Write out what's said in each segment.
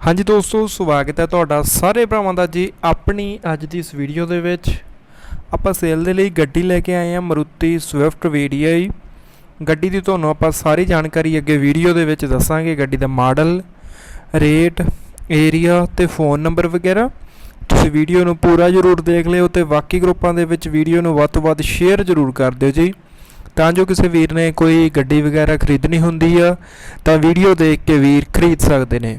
ਹਾਂਜੀ ਦੋਸਤੋ, ਸਵਾਗਤ ਹੈ ਤੁਹਾਡਾ ਸਾਰੇ ਭਰਾਵਾਂ ਦਾ ਜੀ ਆਪਣੀ ਅੱਜ ਦੀ ਇਸ ਵੀਡੀਓ ਦੇ ਵਿੱਚ। ਆਪਾਂ ਸੇਲ ਦੇ ਲਈ ਗੱਡੀ ਲੈ ਕੇ ਆਏ ਹਾਂ, ਮਰੂਤੀ ਸਵਿਫਟ VDI ਗੱਡੀ ਦੀ ਤੁਹਾਨੂੰ ਆਪਾਂ ਸਾਰੀ ਜਾਣਕਾਰੀ ਅੱਗੇ ਵੀਡੀਓ ਦੇ ਵਿੱਚ ਦੱਸਾਂਗੇ, ਗੱਡੀ ਦਾ ਮਾਡਲ ਰੇਟ ਏਰੀਆ ਤੇ ਫੋਨ ਨੰਬਰ ਵਗੈਰਾ। ਤੁਸੀਂ ਵੀਡੀਓ ਨੂੰ ਪੂਰਾ ਜ਼ਰੂਰ ਦੇਖ ਲਿਓ ਤੇ ਬਾਕੀ ਗਰੁੱਪਾਂ ਦੇ ਵਿੱਚ ਵੀਡੀਓ ਨੂੰ ਵੱਧ ਤੋਂ ਵੱਧ ਸ਼ੇਅਰ ਜ਼ਰੂਰ ਕਰ ਦਿਓ ਜੀ। ਤਾਂ ਜੋ ਕਿਸੇ ਵੀਰ ਨੇ ਕੋਈ ਗੱਡੀ ਵਗੈਰਾ ਖਰੀਦਣੀ ਹੁੰਦੀ ਆ, ਤਾਂ ਵੀਡੀਓ ਦੇਖ ਕੇ ਵੀਰ ਖਰੀਦ ਸਕਦੇ ਨੇ।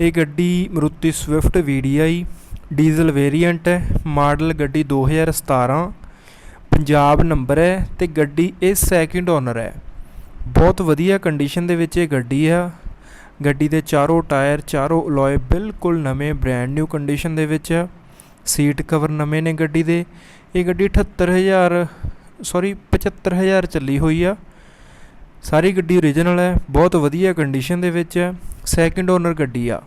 ਇਹ ਗੱਡੀ Maruti Swift VDI diesel variant ਹੈ, ਮਾਡਲ ਗੱਡੀ 2017 ਪੰਜਾਬ ਨੰਬਰ ਹੈ ਤੇ ਗੱਡੀ ਇਹ ਸੈਕਿੰਡ ਓਨਰ ਹੈ। ਬਹੁਤ ਵਧੀਆ ਕੰਡੀਸ਼ਨ ਦੇ ਵਿੱਚ ਇਹ ਗੱਡੀ ਆ। ਗੱਡੀ ਦੇ ਚਾਰੋਂ ਟਾਇਰ, ਚਾਰੋਂ ਅਲੋਏ ਬਿਲਕੁਲ ਨਵੇਂ ਬ੍ਰੈਂਡ ਨਿਊ ਕੰਡੀਸ਼ਨ ਦੇ ਵਿੱਚ ਆ। ਸੀਟ ਕਵਰ ਨਵੇਂ ਨੇ ਗੱਡੀ ਦੇ। ਇਹ ਗੱਡੀ 78000 ਸੌਰੀ 75000 ਚੱਲੀ ਹੋਈ ਆ। ਸਾਰੀ ਗੱਡੀ ਓਰੀਜਨਲ ਹੈ, ਬਹੁਤ ਵਧੀਆ ਕੰਡੀਸ਼ਨ ਦੇ ਵਿੱਚ ਹੈ ਸੈਕਿੰਡ ਓਨਰ ਗੱਡੀ ਆ।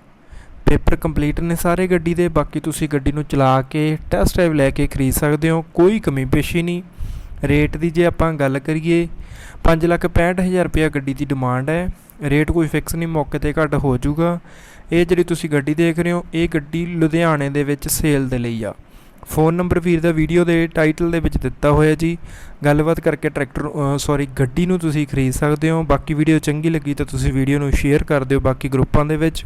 ਪੇਪਰ ਕੰਪਲੀਟ ਨੇ ਸਾਰੇ ਗੱਡੀ ਦੇ, ਬਾਕੀ ਤੁਸੀਂ ਗੱਡੀ ਨੂੰ ਚਲਾ ਕੇ ਟੈਸਟ ਡਰਾਈਵ ਲੈ ਕੇ ਖਰੀਦ ਸਕਦੇ ਹੋ, ਕੋਈ ਕਮੀ ਪੇਸ਼ੀ ਨਹੀਂ। ਰੇਟ ਦੀ ਜੇ ਆਪਾਂ ਗੱਲ ਕਰੀਏ 565000 ਰੁਪਇਆ ਗੱਡੀ ਦੀ ਡਿਮਾਂਡ ਹੈ। ਰੇਟ ਕੋਈ ਫਿਕਸ ਨਹੀਂ, ਮੌਕੇ ਤੇ ਘੱਟ ਹੋ ਜਾਊਗਾ। ਇਹ ਜਿਹੜੀ ਤੁਸੀਂ ਗੱਡੀ ਦੇਖ ਰਹੇ ਹੋ, ਇਹ ਗੱਡੀ ਲੁਧਿਆਣੇ ਦੇ ਵਿੱਚ ਸੇਲ ਦੇ ਲਈ ਆ। ਫੋਨ ਨੰਬਰ ਵੀਰ ਦਾ ਵੀਡੀਓ ਦੇ ਟਾਈਟਲ ਦੇ ਵਿੱਚ ਦਿੱਤਾ ਹੋਇਆ ਜੀ। ਗੱਲਬਾਤ ਕਰਕੇ ਟਰੈਕਟਰ ਸੌਰੀ ਗੱਡੀ ਨੂੰ ਤੁਸੀਂ ਖਰੀਦ ਸਕਦੇ ਹੋ। ਬਾਕੀ ਵੀਡੀਓ ਚੰਗੀ ਲੱਗੀ ਤਾਂ ਤੁਸੀਂ ਵੀਡੀਓ ਨੂੰ ਸ਼ੇਅਰ ਕਰ ਦਿਓ ਬਾਕੀ ਗਰੁੱਪਾਂ ਦੇ ਵਿੱਚ।